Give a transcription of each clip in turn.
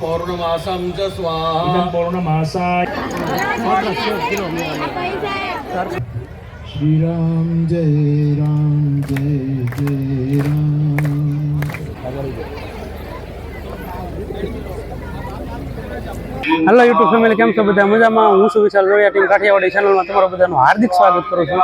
પૌર્ણમાસમ ચ ઇદં સ્વાહા પૌર્ણમાસાય શ્રી રામ જય રામ જય જય રામ હેલો યુટ્યુબ ફેમિલી કેમ છો બધા? મજામાં? હું છું વિશાલ રોડિયા ટીમ કાઠિયાવાડી ચેનલમાં તમારું બધાનું હાર્દિક સ્વાગત કરું છું.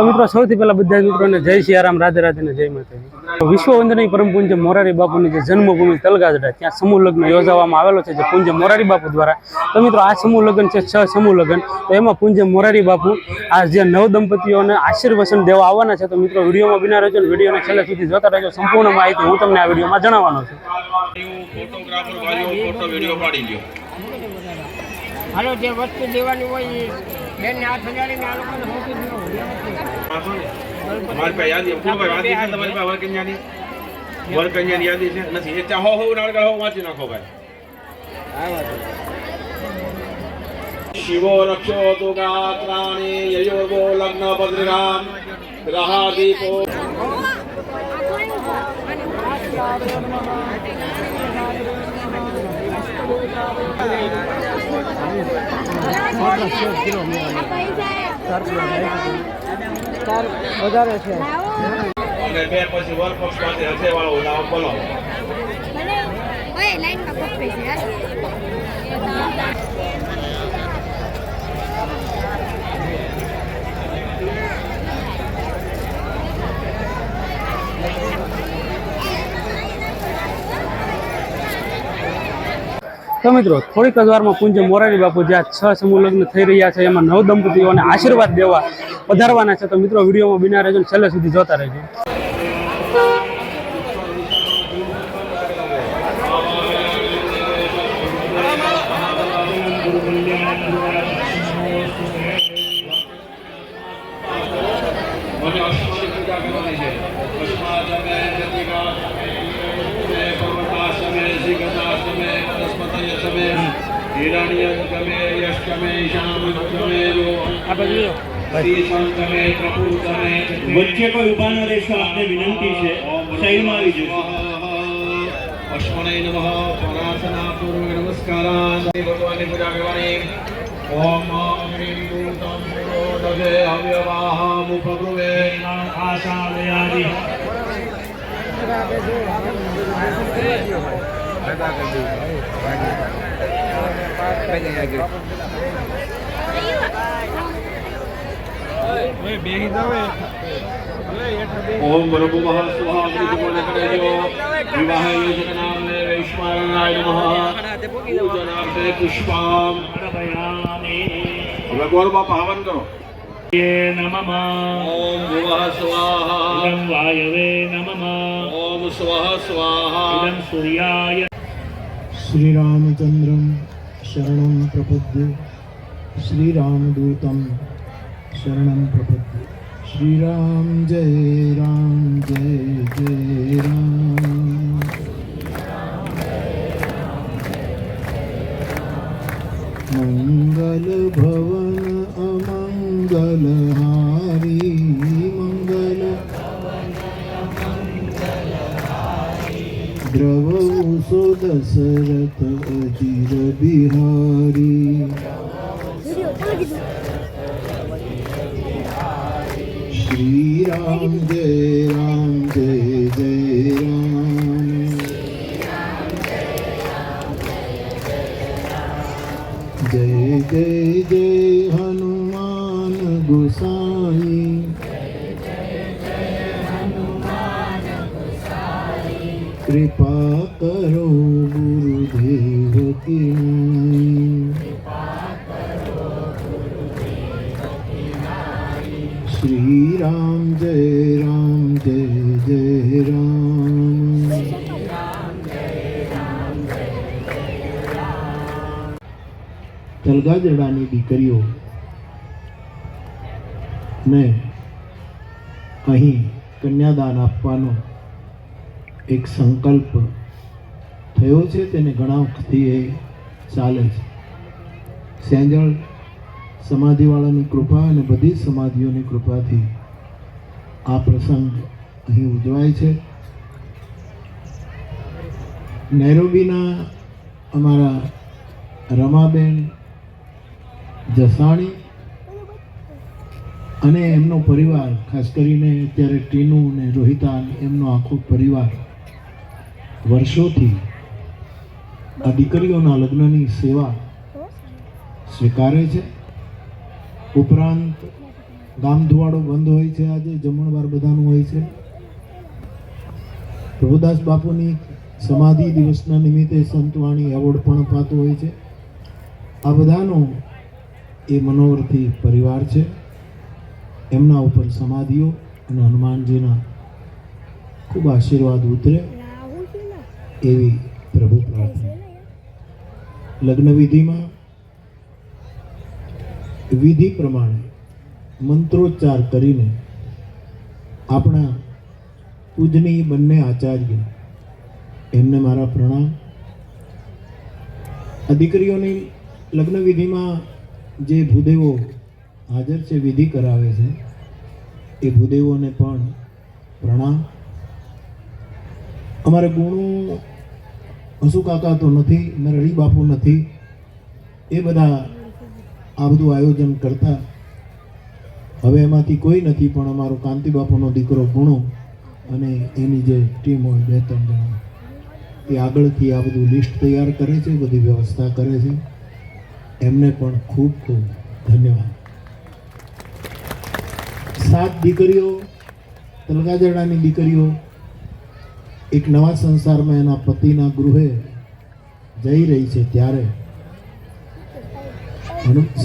તો મિત્રો, સૌથી પહેલા બધા મિત્રોને જય સિયારામ રાધે રાધે ને જય માતાજી. વિશ્વ વંદની પરમ પૂજ્ય મોરારી બાપુની જે જન્મભૂમિ તલગાજડા, ત્યાં સમૂહ લગ્ન યોજવામાં આવેલો છે, જે પૂજ્ય મોરારી બાપુ દ્વારા. તો મિત્રો, આ સમૂહ લગ્ન છે, છ સમૂહ લગ્ન. તો એમાં પૂજ્ય મોરારી બાપુ, આ જે નવ દંપતીઓને આશીર્વચન દેવા આવવાના છે, તો મિત્રો, વિડીયોમાં બિના રહેજો વિડીયોને છેલ્લે સુધી જોતા રહેજો. સંપૂર્ણ માહિતી હું તમને આ વિડીયોમાં જણાવવાનો છું. હાલો, જે વસ્તુ દેવાની હોય એ બેનને હાથ હજારીને આ લોકોને મોકલી દો અમારી પાસે યાદી યાદી છે તમારી નથી. એ ચાહો હો નાળગળ હો, વાંચી નાખો ભાઈ. શિવો રક્ષો તુ ગાત્રાણી યયોગો લગ્ન ભદ્રરામ ગ્રહાદીપો અને બે પછી વરપક્ષ પાસે હશે વાળો નામ બોલાવો લાઈનમાં પકડે છે તો મિત્રો, થોડીક જ વારમાં પૂંજ મોરારી બાપુ જ્યાં છ સમૂહ લગ્ન થઈ રહ્યા છે, એમાં નવ દંપતીઓને આશીર્વાદ દેવા પધારવાના છે. તો મિત્રો, વિડીયોમાં બિના રહેજો છેલ્લે સુધી જોતા રહેજો. વચ્ચે કોઈ ઊભા ન રહેશો આપને વિનંતી છે. સાઈડમાં આવી જશો અશ્વનય નમઃ પ્રાર્થના પૂર્વ નમસ્કારા ભગવાનની પૂજા કરવાની. ઓમ અગ્નિ દૂતમ પુરોદભે હવ્યવાહમ ઉપબ્રુવે આશાદયાદિ ઓમ પ્રભુમઃ સ્વઃ અગ્નિજમનકરજો વિવાહ યોજનામને વૈશ્વાનરાય નમઃ. પૂજનાર્થે પુષ્પામ. ગોળ બાપા હવન કરો. નમઃ. ઓમ ભુવઃ સ્વાહા. ઇદં વાયવે નમઃ. ઓમ સ્વઃ સ્વાહા. ઇદં સૂર્યાય. શ્રીરામચંદ્રમ શરણં પ્રપદ્ય શ્રીરામદૂતમ શરણમ પ્રપદ્ય શ્રીરામ જય રામ જય જય રામ મંગલ ભવન દ્રવઉસો દશરથ અજીર બિહારી શ્રી રામ જય રામ જય જય રામ જય જય જય હનુમાન ગુસાઈ કૃપા કરો ગુરુદેવ શ્રી રામ જય રામ, જય જય રામ. તલગાજડાની દીકરીઓ ને અહીં કન્યાદાન આપવાનો એક સંકલ્પ થયો છે, તેને ઘણા વખતથી એ ચાલે છે. સેંજળ સમાધિવાળાની કૃપા અને બધી સમાધિઓની કૃપાથી આ પ્રસંગ અહીં ઉજવાય છે. નૈરોબીના અમારા રમાબેન જસાણી અને એમનો પરિવાર, ખાસ કરીને અત્યારે ટીનુ ને રોહિતા એમનો આખો પરિવાર વર્ષોથી આ દીકરીઓના લગ્નની સેવા સ્વીકારે છે. ઉપરાંત ગામ ધુવાડો બંધ હોય છે આજે, જમણવાર બધાનું હોય છે. પ્રભુદાસ બાપુની સમાધિ દિવસના નિમિત્તે સંતવાણી એવોર્ડ પણ અપાતો હોય છે. આ બધાનો એ મનોવરથી પરિવાર છે. એમના ઉપર સમાધિઓ અને હનુમાનજીના ખૂબ આશીર્વાદ ઉતરે. એવી પ્રભુ પ્રાર્થના. લગ્ન વિધિમાં વિધિ પ્રમાણે મંત્રોચ્ચાર કરીને આપણા પૂજની બંને આચાર્ય એમને મારા પ્રણામ. આ દીકરીઓની લગ્ન વિધિમાં જે ભૂદેવો હાજર છે, વિધિ કરાવે છે, એ ભૂદેવોને પણ પ્રણામ. અમારે ગુણું હસુ કાકા તો નથી નરડી બાપુ નથી. એ બધા આ બધું આયોજન કરતા. હવે એમાંથી કોઈ નથી, પણ અમારો કાંતિ બાપુનો દીકરો ગુણો અને એની જે ટીમ હોય, બે ત્રણ જણા, એ આગળથી આ બધું લિસ્ટ તૈયાર કરે છે, બધી વ્યવસ્થા કરે છે. એમને પણ ખૂબ ખૂબ ધન્યવાદ. સાત દીકરીઓ, તલગાજરડાની દીકરીઓ એક નવા સંસારમાં એના પતિના ગૃહે જઈ રહી છે ત્યારે.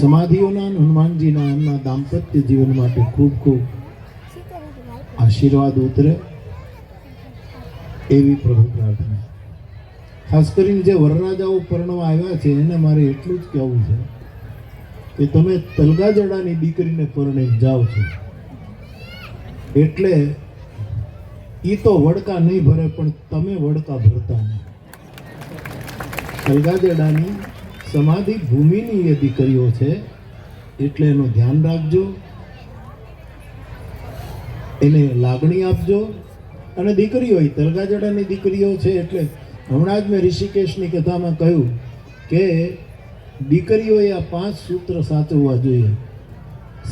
સમાધિઓના હનુમાનજીના એમના દાંપત્ય જીવન માટે ખૂબ ખૂબ આશીર્વાદ ઉતરે એવી પ્રભુ પ્રાર્થના. ખાસ કરીને જે વરરાજાઓ પરણવા આવ્યા છે, એને મારે એટલું જ કહેવું છે કે તમે તલગાજડાની દીકરીને પરણે જાઓ છો. એટલે એ તો વડકા નહીં ભરે, પણ તમે વડકા ભરતા નહીં. સલગાદેડાની સમાધિ ભૂમિની એ દીકરીઓ છે, એટલે એનું ધ્યાન રાખજો. એને લાગણી આપજો. અને દીકરીઓ તલગાજડાની દીકરીઓ છે, એટલે હમણાં જ મેં ઋષિકેશની કથામાં કહ્યું કે દીકરીઓએ આ પાંચ સૂત્ર સાચવવા જોઈએ.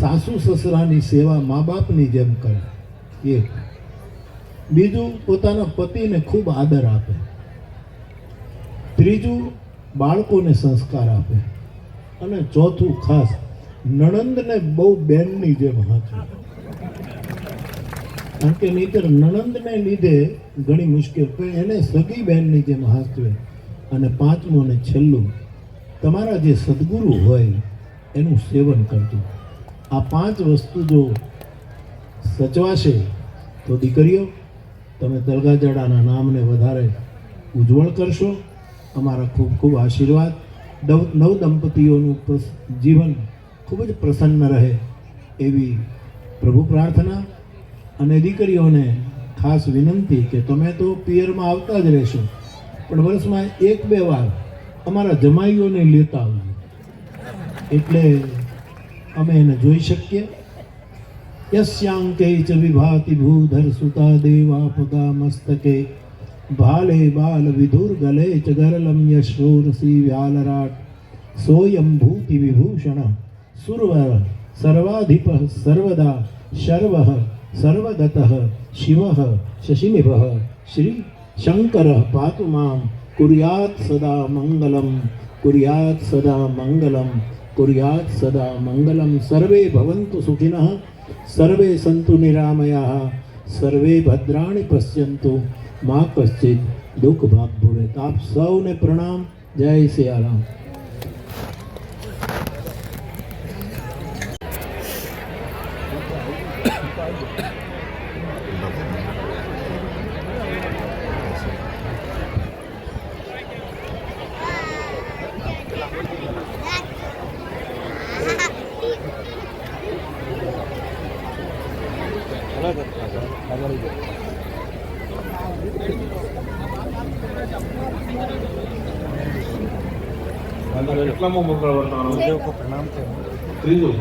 સાસુ સસરાની સેવા મા બાપની જેમ કરે. એક. બીજું પોતાના પતિને ખૂબ આદર આપે. ત્રીજું બાળકોને સંસ્કાર આપે. અને ચોથું ખાસ, નણંદને બહુ બેનની જેમ હાચવે કારણ કે નહીતર નણંદને લીધે ઘણી મુશ્કેલ પણ એને સગી બહેનની જેમ હાચવે અને પાંચમું અને છેલ્લું, તમારા જે સદગુરુ હોય, એનું સેવન કરજો. આ પાંચ વસ્તુ જો સચવાશે, તો દીકરીઓ તમે દલગાજડાના નામને વધારે ઉજ્જવળ કરશો. અમારા ખૂબ ખૂબ આશીર્વાદ. નવ નવ દંપતીઓનું જીવન ખૂબ જ પ્રસન્ન રહે એવી પ્રભુ પ્રાર્થના. અને દીકરીઓને ખાસ વિનંતી કે તમે તો પિયરમાં આવતા જ રહેશો. પણ વર્ષમાં એક બે વાર અમારા જમાઈઓને લેતા આવજો. એટલે અમે એને જોઈ શકીએ. યસ્યાંકે ચ વિભાતિ ભૂધર સુતા દેવા પગા મસ્તકે ભાલે બાલ વિધુર ગલે ચ ગરલમ યશોરસી વ્યાલરાટ સોયમ ભૂતિ વિભૂષણ સુરવર સર્વાધિપ સર્વદા શર્વ સર્વગત શિવ શશિનિભ શ્રી શંકર પાતુ મામ કુર્યાત સદા મંગલમ કુર્યાત સદા મંગલમ કુર્યાત સદા મંગલમ સર્વે ભવન્તુ સુખિનઃ સર્વે સંતુ નિરામયા સર્વે ભદ્રાણી પશ્યંતુ મા કશ્ચિત દુઃખ ભાગ ભૂવે આપ સૌને પ્રણામ જય સિયારામ કેટલામો મંગળવાર તમારો ત્રીજું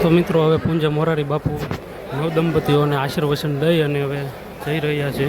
તો મિત્રો હવે પૂંજા મોરારી બાપુ નવ દંપતીઓને આશીર્વચન દઈ અને હવે જઈ રહ્યા છે.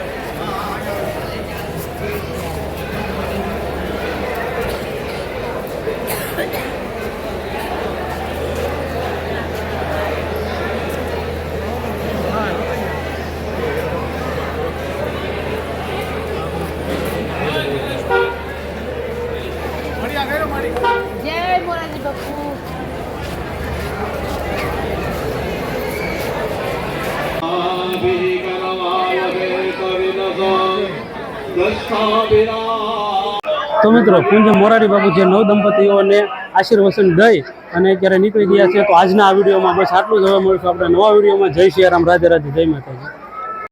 જય મોરારી બાપુ તો મિત્રો, પૂંજ મોરારી બાપુ જે નવ દંપતીઓને આશીર્વચન દઈ અને અત્યારે નીકળી ગયા છે, તો આજના આ વિડીયોમાં બસ આટલું જ હવે મળશું. આપણે નવા વિડીયોમાં જય સિયારામ રાધે રાધે, જય માતાજી.